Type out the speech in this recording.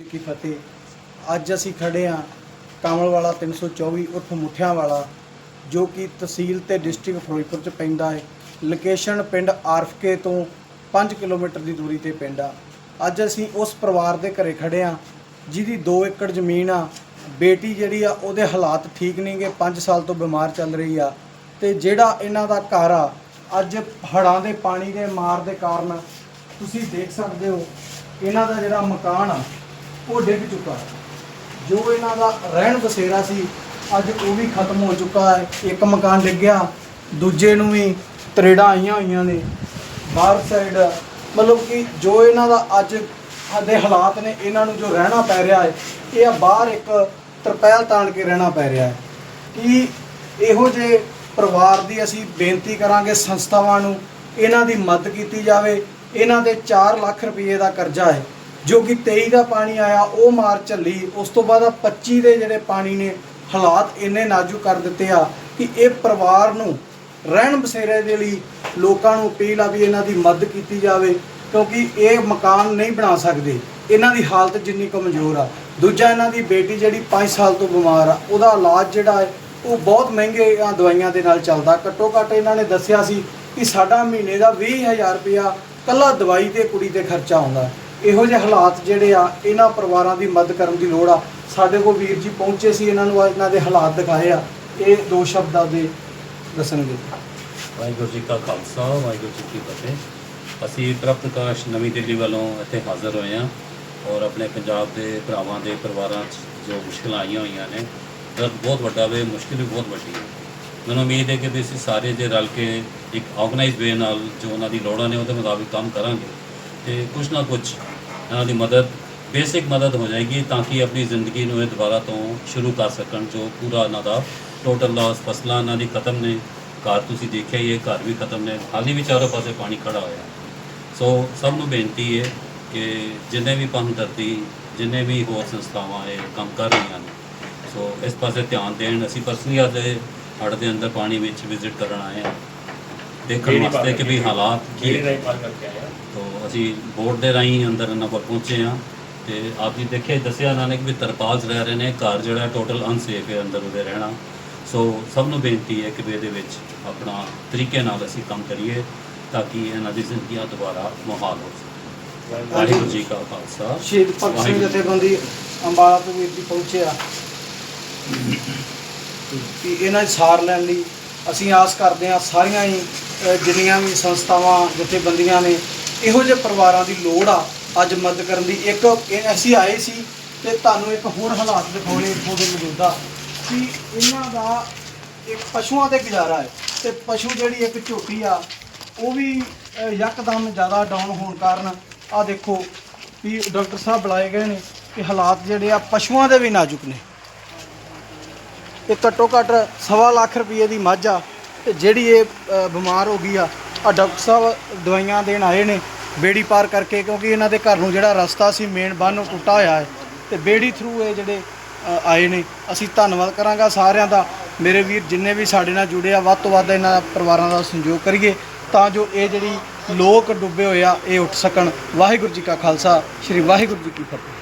ਕੀ ਫਤਿਹ। ਅੱਜ ਅਸੀਂ ਖੜੇ ਹਾਂ ਕਮਲਵਾਲਾ 324 ਉਰਫ ਮੁੱਠਿਆਂ ਵਾਲਾ ਜੋ ਕਿ ਤਹਿਸੀਲ ਤੇ ਡਿਸਟ੍ਰਿਕਟ ਫਿਰੋਜ਼ਪੁਰ ਚ ਪੈਂਦਾ ਹੈ। ਲੋਕੇਸ਼ਨ ਪਿੰਡ ਆਰਫਕੇ ਤੋਂ 5 ਕਿਲੋਮੀਟਰ ਦੀ ਦੂਰੀ ਤੇ ਪਿੰਡ ਆ। ਅੱਜ ਅਸੀਂ ਉਸ ਪਰਿਵਾਰ ਦੇ ਘਰੇ ਖੜੇ ਹਾਂ, ਜਿਹਦੀ 2 ਏਕੜ ਜ਼ਮੀਨ ਆ। ਬੇਟੀ ਜਿਹੜੀ ਆ, ਉਹਦੇ ਹਾਲਾਤ ਠੀਕ ਨਹੀਂਗੇ 5 ਸਾਲ ਤੋਂ ਬਿਮਾਰ ਚੱਲ ਰਹੀ ਆ। ਤੇ ਜਿਹੜਾ ਇਹਨਾਂ ਦਾ ਘਰ ਆ, ਅੱਜ ਹੜ੍ਹਾਂ ਦੇ ਪਾਣੀ ਦੇ ਮਾਰ ਦੇ ਕਾਰਨ ਤੁਸੀਂ ਦੇਖ ਸਕਦੇ ਹੋ, ਇਹਨਾਂ ਦਾ ਜਿਹੜਾ ਮਕਾਨ ਆ ਉਹ ਡਿੱਗ ਚੁੱਕਾ। ਹੈ ਜੋ ਇਹਨਾਂ ਦਾ ਰਹਿਣ ਬਸੇਰਾ ਸੀ, ਅੱਜ ਉਹ ਵੀ ਖਤਮ ਹੋ ਚੁੱਕਾ ਹੈ। ਇੱਕ ਮਕਾਨ ਡਿੱਗਿਆ ਦੂਜੇ ਨੂੰ ਵੀ ਤਰੇੜਾਂ ਆਈਆਂ ਹੋਈਆਂ ਨੇ। ਬਾਹਰ ਸਾਈਡ ਮਤਲਬ ਕਿ ਜੋ ਇਹਨਾਂ ਦਾ ਅੱਜ ਦੇ ਹਾਲਾਤ ਨੇ, ਇਹਨਾਂ ਨੂੰ ਜੋ ਰਹਿਣਾ ਪੈ ਰਿਹਾ ਹੈ, ਇਹ ਆ ਬਾਹਰ ਇੱਕ ਤਰਪੈਲ ਤਾਣ ਕੇ ਰਹਿਣਾ ਪੈ ਰਿਹਾ ਹੈ। ਕਿ ਇਹੋ ਜਿਹੇ ਪਰਿਵਾਰ ਦੀ ਅਸੀਂ ਬੇਨਤੀ ਕਰਾਂਗੇ ਸੰਸਥਾਵਾਂ ਨੂੰ, ਇਹਨਾਂ ਦੀ ਮਦਦ ਕੀਤੀ ਜਾਵੇ। ਇਹਨਾਂ ਦੇ 4 ਲੱਖ ਰੁਪਏ ਦਾ ਕਰਜ਼ਾ ਹੈ। ਜੋ ਕਿ 23 ਦਾ ਪਾਣੀ ਆਇਆ, ਉਹ ਮਾਰ ਝੱਲੀ। ਉਸ ਤੋਂ ਬਾਅਦ ਆਹ 25 ਦੇ ਜਿਹੜੇ ਪਾਣੀ ਨੇ, ਹਾਲਾਤ ਇੰਨੇ ਨਾਜ਼ੁਕ ਕਰ ਦਿੱਤੇ ਆ ਕਿ ਇਹ ਪਰਿਵਾਰ ਨੂੰ ਰਹਿਣ ਬਸੇਰੇ ਦੇ ਲਈ ਲੋਕਾਂ ਨੂੰ ਅਪੀਲ ਆ ਵੀ ਇਹਨਾਂ ਦੀ ਮਦਦ ਕੀਤੀ ਜਾਵੇ, ਕਿਉਂਕਿ ਇਹ ਮਕਾਨ ਨਹੀਂ ਬਣਾ ਸਕਦੇ। ਇਹਨਾਂ ਦੀ ਹਾਲਤ ਜਿੰਨੀ ਕਮਜ਼ੋਰ ਆ। ਦੂਜਾ ਇਹਨਾਂ ਦੀ ਬੇਟੀ ਜਿਹੜੀ 5 ਸਾਲ ਤੋਂ ਬਿਮਾਰ ਆ, ਉਹਦਾ ਇਲਾਜ ਜਿਹੜਾ ਹੈ, ਉਹ ਬਹੁਤ ਮਹਿੰਗੇ ਆ ਦਵਾਈਆਂ ਦੇ ਨਾਲ ਚੱਲਦਾ। ਘੱਟੋ ਘੱਟ ਇਹਨਾਂ ਨੇ ਦੱਸਿਆ ਸੀ ਕਿ ਸਾਡਾ ਮਹੀਨੇ ਦਾ 20000 ਰੁਪਇਆ ਕੱਲਾ ਦਵਾਈ ਤੇ ਕੁੜੀ ਤੇ ਖਰਚਾ ਆਉਂਦਾ। ਇਹੋ ਜਿਹੇ ਹਾਲਾਤ ਜਿਹੜੇ ਆ, ਇਹਨਾਂ ਪਰਿਵਾਰਾਂ ਦੀ ਮਦਦ ਕਰਨ ਦੀ ਲੋੜ ਆ। ਸਾਡੇ ਕੋਲ ਵੀਰ ਜੀ ਪਹੁੰਚੇ ਸੀ, ਇਹਨਾਂ ਨੂੰ ਇਹਨਾਂ ਦੇ ਹਾਲਾਤ ਦਿਖਾਏ ਆ। ਇਹ ਦੋ ਸ਼ਬਦਾਂ ਦੇ ਦੱਸਣਗੇ। ਵਾਹਿਗੁਰੂ ਜੀ ਕਾ ਖਾਲਸਾ, ਵਾਹਿਗੁਰੂ ਜੀ ਕੀ ਫਤਿਹ। ਅਸੀਂ ਪ੍ਰਭ ਨਵੀਂ ਦਿੱਲੀ ਵੱਲੋਂ ਇੱਥੇ ਹਾਜ਼ਰ ਹੋਏ ਹਾਂ ਔਰ ਆਪਣੇ ਪੰਜਾਬ ਦੇ ਭਰਾਵਾਂ ਦੇ ਪਰਿਵਾਰਾਂ 'ਚ ਜੋ ਮੁਸ਼ਕਲਾਂ ਆਈਆਂ ਹੋਈਆਂ ਨੇ, ਦਰਦ ਬਹੁਤ ਵੱਡਾ ਵੇ, ਮੁਸ਼ਕਿਲ ਵੀ ਬਹੁਤ ਵੱਡੀ ਹੈ। ਮੈਨੂੰ ਉਮੀਦ ਹੈ ਕਿ ਵੀ ਅਸੀਂ ਸਾਰੇ ਜੇ ਰਲ ਕੇ ਇੱਕ ਆਰਗੇਨਾਈਜ਼ ਵੇ ਨਾਲ ਜੋ ਉਹਨਾਂ ਦੀ ਲੋੜਾਂ ਨੇ ਉਹਦੇ ਮੁਤਾਬਿਕ ਕੰਮ ਕਰਾਂਗੇ। ਤੇ ਕੁਝ ਨਾ ਕੁਝ ਇਹਨਾਂ ਦੀ ਮਦਦ, ਬੇਸਿਕ ਮਦਦ ਹੋ ਜਾਏਗੀ ਤਾਂ ਕਿ ਆਪਣੀ ਜ਼ਿੰਦਗੀ ਨੂੰ ਇਹ ਦੁਬਾਰਾ ਤੋਂ ਸ਼ੁਰੂ ਕਰ ਸਕਣ ਜੋ ਪੂਰਾ ਇਹਨਾਂ ਦਾ ਟੋਟਲ ਲਾਸ ਫਸਲਾਂ ਇਹਨਾਂ ਦੀ ਖਤਮ ਨੇ, ਘਰ ਤੁਸੀਂ ਦੇਖਿਆ ਹੀ ਹੈ, ਘਰ ਵੀ ਖਤਮ ਨੇ, ਹਾਲੀ ਵੀ ਚਾਰੋਂ ਪਾਸੇ ਪਾਣੀ ਖੜਾ ਹੋਇਆ। ਸੋ ਸਭ ਨੂੰ ਬੇਨਤੀ ਹੈ ਕਿ ਜਿੰਨੇ ਵੀ ਪੰਗਦਰਦੀ ਜਿੰਨੇ ਵੀ ਹੋਰ ਸੰਸਥਾਵਾਂ ਇਹ ਕੰਮ ਕਰ ਰਹੀਆਂ ਨੇ, ਸੋ ਇਸ ਪਾਸੇ ਧਿਆਨ ਦੇਣ, ਅਸੀਂ ਪਰਸਨਲੀ ਅੱਜ ਹੜ ਦੇ ਅੰਦਰ ਪਾਣੀ ਵਿੱਚ ਵਿਜ਼ਿਟ ਕਰਨ ਆਏ ਹਾਂ। ਦੇਖਣ ਵਾਸਤੇ ਕਿ ਵੀ ਹਾਲਾਤ ਕੀ ਹੈ। ਤੋ ਅਸੀਂ ਬੋਰਡ ਦੇ ਰਾਹੀਂ ਅੰਦਰ ਇਹਨਾਂ ਕੋਲ ਪਹੁੰਚੇ ਹਾਂ ਤੇ ਆਪ ਜੀ ਦੇਖਿਆ ਦੱਸਿਆ ਇਹਨਾਂ ਨੇ ਕਿ ਵੀ ਤਰਪਾਲ 'ਚ ਰਹਿ ਰਹੇ ਨੇ ਘਰ ਜਿਹੜਾ ਟੋਟਲ ਅਨਸੇਫ ਹੈ ਅੰਦਰ ਉਹਦੇ ਰਹਿਣਾ। ਸੋ ਸਭ ਨੂੰ ਬੇਨਤੀ ਹੈ ਕਿ ਵੀ ਇਹਦੇ ਵਿੱਚ ਆਪਣਾ ਤਰੀਕੇ ਨਾਲ ਅਸੀਂ ਕੰਮ ਕਰੀਏ ਤਾਂ ਕਿ ਇਹਨਾਂ ਦੀ ਜ਼ਿੰਦਗੀਆਂ ਦੁਬਾਰਾ ਮੁਹਾਲ ਹੋ ਸਕਣ ਵਾਹਿਗੁਰੂ ਜੀ ਕਾ ਖਾਲਸਾ। ਸ਼ਹੀਦ ਭਗਤ ਸਿੰਘ। ਜਥੇਬੰਦੀ ਅੰਬਾਲਾ ਤੋਂ ਵੀਰ ਜੀ ਪਹੁੰਚੇ ਆ। ਕਿ ਇਹਨਾਂ ਦੀ ਸਾਰ ਲੈਣ ਲਈ ਅਸੀਂ ਆਸ ਕਰਦੇ ਹਾਂ ਸਾਰੀਆਂ ਹੀ ਜਿੰਨੀਆਂ ਵੀ ਸੰਸਥਾਵਾਂ, ਜਥੇਬੰਦੀਆਂ ਨੇ, ਇਹੋ ਜਿਹੇ ਪਰਿਵਾਰਾਂ ਦੀ ਲੋੜ ਆ ਅੱਜ ਮਦਦ ਕਰਨ ਦੀ। ਇੱਕ ਅਸੀਂ ਆਏ ਸੀ ਤੇ ਤੁਹਾਨੂੰ ਇੱਕ ਹੋਰ ਹਾਲਾਤ ਦਿਖਾਉਣੇ ਇੱਥੋਂ ਦੇ ਮੌਜੂਦਾ। ਕਿ ਇਹਨਾਂ ਦਾ ਇੱਕ ਪਸ਼ੂਆਂ ਤੇ ਗੁਜ਼ਾਰਾ ਹੈ ਤੇ ਪਸ਼ੂ ਜਿਹੜੀ ਇੱਕ ਝੋਟੀ ਆ, ਉਹ ਵੀ ਯਕਦਮ ਜ਼ਿਆਦਾ ਡਾਊਨ ਹੋਣ ਕਾਰਨ ਆ ਦੇਖੋ ਵੀ ਡਾਕਟਰ ਸਾਹਿਬ ਬੁਲਾਏ ਗਏ ਨੇ ਕਿ ਹਾਲਾਤ ਜਿਹੜੇ ਆ ਪਸ਼ੂਆਂ ਦੇ ਵੀ ਨਾਜ਼ੁਕ ਨੇ। ਇਹ ਘੱਟੋ ਘੱਟ ਸਵਾ ਲੱਖ ਰੁਪਏ ਦੀ ਮੱਝ ਆ। ਤੇ ਜਿਹੜੀ ਇਹ ਅ, ਬਿਮਾਰ ਹੋ ਗਈ ਆ ਆ ਡਾਕਟਰ ਸਾਹਿਬ ਦਵਾਈਆਂ ਦੇਣ ਆਏ ਨੇ ਬੇੜੀ ਪਾਰ ਕਰਕੇ ਕਿਉਂਕਿ ਇਹਨਾਂ ਦੇ ਘਰ ਨੂੰ ਜਿਹੜਾ ਰਸਤਾ ਸੀ ਮੇਨ ਬੰਨ ਉਹ ਟੁੱਟਾ ਹੋਇਆ ਹੈ ਤੇ ਬੇੜੀ ਥਰੂ ਇਹ ਜਿਹੜੇ ਅ, ਆਏ ਨੇ। ਅਸੀਂ ਧੰਨਵਾਦ ਕਰਾਂਗਾ ਸਾਰਿਆਂ ਦਾ। ਮੇਰੇ ਵੀਰ ਜਿੰਨੇ ਵੀ ਸਾਡੇ ਨਾਲ ਜੁੜੇ ਆ ਵੱਧ ਤੋਂ ਵੱਧ ਇਹਨਾਂ ਪਰਿਵਾਰਾਂ ਦਾ ਸੰਯੋਗ ਕਰੀਏ ਤਾਂ ਜੋ ਇਹ ਜਿਹੜੀ ਲੋਕ ਡੁੱਬੇ ਹੋਏ ਆ ਇਹ ਉੱਠ ਸਕਣ। ਵਾਹਿਗੁਰੂ ਜੀ ਕਾ ਖਾਲਸਾ ਸ੍ਰੀ ਵਾਹਿਗੁਰੂ ਜੀ ਕੀ ਫਤਿਹ।